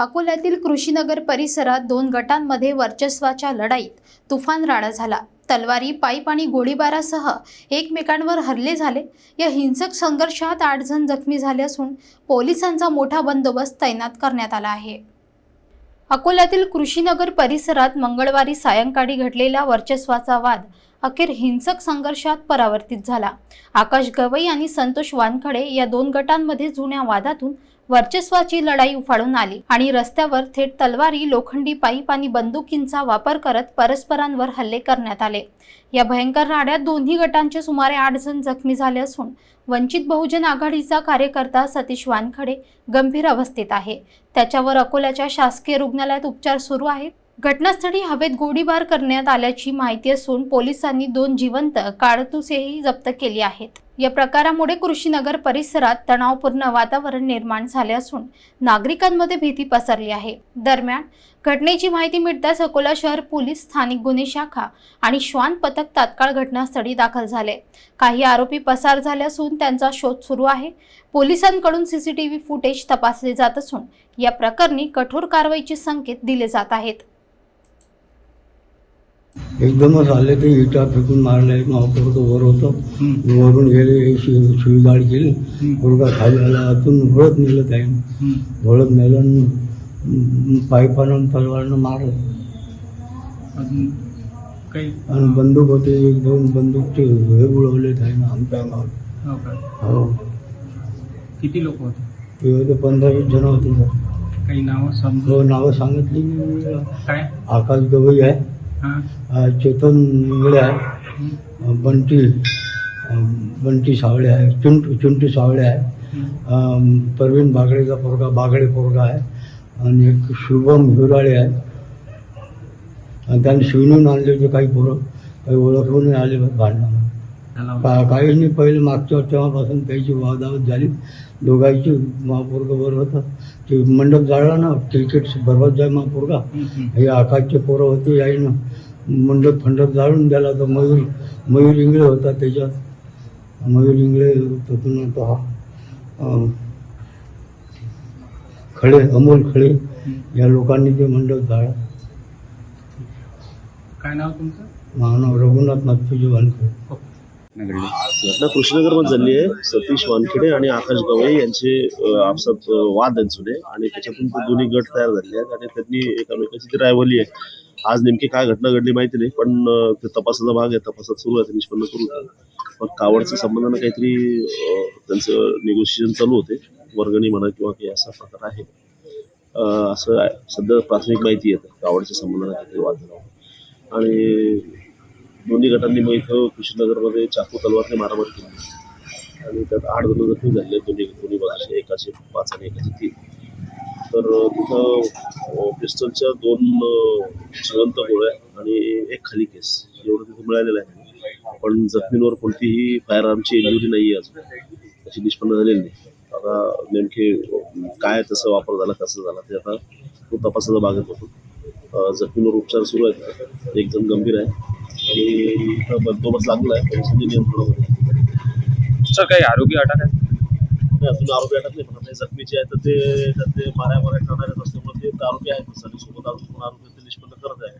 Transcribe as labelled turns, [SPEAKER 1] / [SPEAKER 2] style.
[SPEAKER 1] अकोल्यातील कृषीनगर परिसरात दोन गटांमध्ये वर्चस्वाच्या लढाईत तुफान राडा झाला. तलवारी पाईप आणि गोळीबारासह एकमेकांवर हल्ले झाले. या हिंसक संघर्षात आठ जण जखमी झाले असून पोलिसांचा मोठा बंदोबस्त तैनात करण्यात आला आहे. अकोल्यातील कृषीनगर परिसरात मंगळवारी सायंकाळी घडलेला वर्चस्वाचा वाद अखेर हिंसक संघर्षात परावर्तित झाला. आकाश गवई आणि संतोष वानखडे या दोन गटांमध्ये जुन्या वादातून वर्चस्वाची लढाई उफाळून आली आणि रस्त्यावर थेट तलवारी लोखंडी पाईप आणि बंदुकींचा वापर करत परस्परांवर हल्ले करण्यात आले. या भयंकर राड्यात दोन्ही गटांचे सुमारे आठ जण जखमी झाले असून वंचित बहुजन आघाडीचा कार्यकर्ता सतीश वानखडे गंभीर अवस्थेत आहे. त्याच्यावर अकोल्याच्या शासकीय रुग्णालयात उपचार सुरू आहेत. घटनास्थळी हवेत गोळीबार करण्यात आल्याची माहिती असून पोलिसांनी दोन जिवंत काडतुसेही जप्त केली आहेत. या प्रकारामुळे कृषीनगर परिसरात तणावपूर्ण वातावरण निर्माण झाले असून नागरिकांमध्ये भीती पसरली आहे. दरम्यान घटनेची माहिती मिळताच अकोला शहर पोलीस स्थानिक गुन्हे शाखा आणि श्वान पथक तात्काळ घटनास्थळी दाखल झाले. काही आरोपी पसार झाले असून त्यांचा शोध सुरू आहे. पोलिसांकडून सीसीटीव्ही फुटेज तपासले जात असून या प्रकरणी कठोर कारवाईचे संकेत दिले जात आहेत.
[SPEAKER 2] एकदमच आले ते इटा फेकून मारले महापौर वर होतं. वरून गेले शिवीगाळ केली. मुलगा खाली आला आतून घोळत नेलं त्याने. घोळत नेलं आणि पाईपानं तलवारनं मारलं.
[SPEAKER 3] अजून काही?
[SPEAKER 2] आणि बंदूक होते एक दोन बंदूकचे हे उडवले त्याने आमच्या अंगावर
[SPEAKER 3] हो
[SPEAKER 2] हो.
[SPEAKER 3] किती लोक होते?
[SPEAKER 2] ते होते पंधरा वीस जण होते. सर
[SPEAKER 3] काही नावं समजू
[SPEAKER 2] हो नावं सांगितली.
[SPEAKER 3] काय?
[SPEAKER 2] आकाश गवई आहे. चेतन इंगळे आहे बंटी बंटी सावळे आहे चुंटू चुंटू सावळे आहे प्रवीण परवीन बागडेचा पोरगा बागडे पोरगा आहे आणि एक शुभम हिराळे आहे. आणि त्यांनी शिवणून आणले होते काही पोरं काही ओळखून आले भांडणं. काही नाही पहिले मागच्या तेव्हापासून त्याची वादावत झाली. दोघांची महापोरगा बरोबर होता. ते मंडप जाळला ना क्रिकेट बरोबर जाय महापोरगा.
[SPEAKER 3] हं,
[SPEAKER 2] आकाशचे पोरं होते याईनं मंडप फंडप जाळून गेला तर मयूर मयूर इंगळे होता त्याच्यात. मयूर इंगळे तिथून तो हा. खळे अमोल खळे. या लोकांनी ते मंडप जाळा
[SPEAKER 3] काय नाव तुमचं?
[SPEAKER 2] महानाव रघुनाथ नाथपूजी वानखडे
[SPEAKER 4] घटना कृष्णनगरमध्ये झाली आहे सतीश वानखेडे आणि आकाश गवई यांचे आपसात वाद आहेत जुने आणि त्याच्यातून ते दोन्ही गट तयार झाले आहेत आणि त्यांनी एकमेकाची ती रायवली आहे आज नेमकी काय घटना घडली माहिती नाही पण ते तपासाचा भाग आहे तपासात सुरू आहे निष्पन्न सुरू आहे पण कावडच्या संबंधानं काहीतरी त्यांचं निगोशिएशन चालू होते वर्गणी म्हणा किंवा काही असा प्रकार आहे. असं सध्या प्राथमिक माहिती आहे कावडच्या संबंधानं काहीतरी वाद झाला आणि दोन्ही गटांनी मग इथं कृष्णनगरमध्ये चाकू तलवारने मारामार केली. आणि त्यात आठ जण जखमी झाले दोन्ही दोन्ही बाजूचे एकाचे पाच आणि एकाचे तीन. तर तिथं पिस्टलच्या दोन जिवंत गोळ्या आणि एक खाली केस. एवढं तिथं मिळालेलं आहे. पण जखमींवर कोणतीही फायर आर्मची इंजुरी नाही आहे अजून. अशी निष्पन्न झालेली नाही. आता नेमके काय त्याचा वापर झाला कसं झाला ते आता तो तपासाचा भागत होतो जखमींवर उपचार सुरू आहेत. एक जण गंभीर आहे. आणि बंदोबस्त लागला आहे. नियंत्रणामध्ये आहे.
[SPEAKER 3] सर काही आरोपी अटक आहे?
[SPEAKER 4] अजून आरोपी अटक नाही पण जखमीचे आहे तर ते त्यात ते माऱ्या माऱ्या करणारे असल्यामुळे ते आरोपी आहेत आणि सोबत आरोपी ते निष्पन्न करत आहे.